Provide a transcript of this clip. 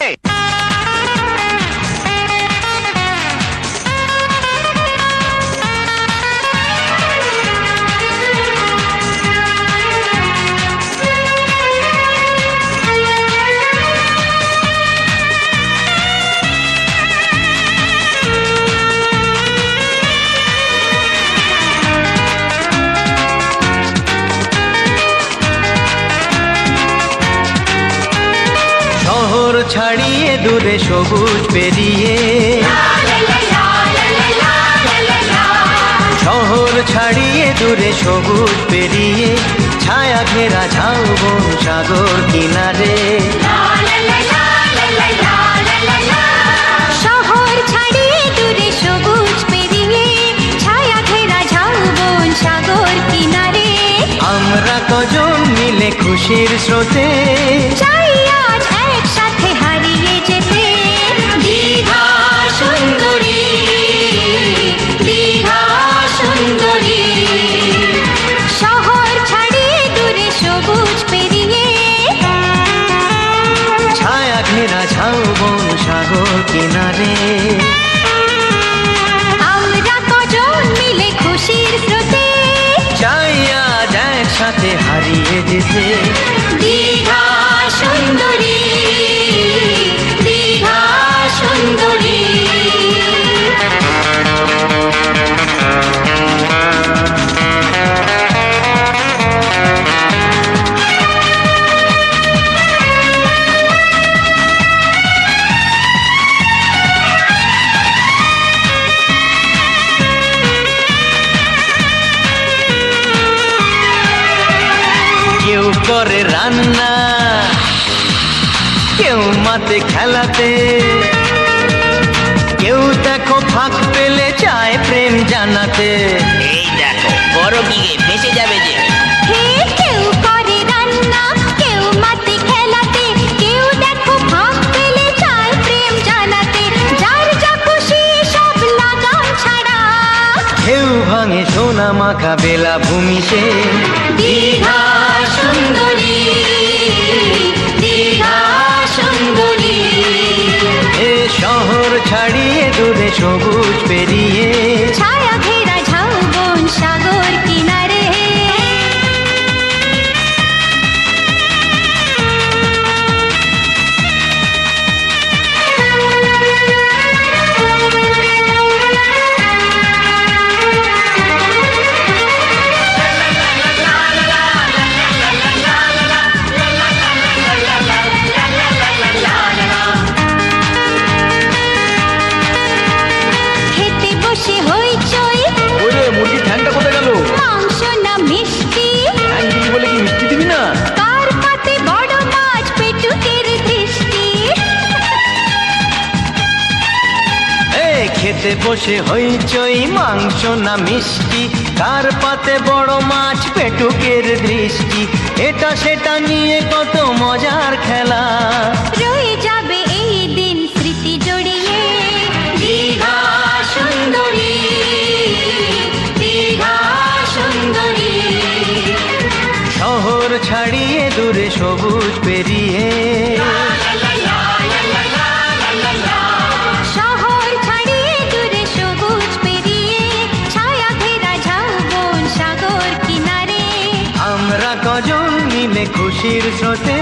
শহর ছাড়িয়ে দূরে সবুজ পেরিয়ে। শহর ছাড়িয়ে দূরে সবুজ পেরিয়ে ছায়া ঘেরা ঝাউবন সাগর কিনারে। শহর ছাড়িয়ে দূরে সবুজ পেরিয়ে ছায়া ঘেরা ঝাউবন সাগর কিনারে। আমরা কজন মিলে খুশির স্রোতে। চাই ঘেরা ঝাউবন সাগর কিনারে। আমরা কজন মিলে খুশির স্রোতে। চাই আজ একসাথে হারিয়ে যেতে। করে রান্না। কেউ মাতে খেলাতে। কেউ দেখো ফাঁক পেলে চায় প্রেম জানাতে। এই দেখো বড় গিয়ে ফেসে যাবে যে। কেউ করে রান্না কেউ মাতে খেলাতে। কেউ দেখো ভাগ পেলে চায় প্রেম জানাতে। যার যা খুশি সব লাগাম ছাড়া। কেউ ভাঙে সোনা মাখা বেলা ভূমি সে। দীঘা। ছাড়িয়ে দূরে খেতে বসে হইচই মাংস না মিষ্টি কার পাতে বড় মাছ পেটুকের দৃষ্টি এটা সেটা নিয়ে কত মজার খেলা। রয়ে যাবে এই দিন স্মৃতি জড়িয়ে। দীঘা সুন্দরী দীঘা সুন্দরী। শহর ছাড়িয়ে দূরে সবুজ পেরিয়ে খুশির স্রোতে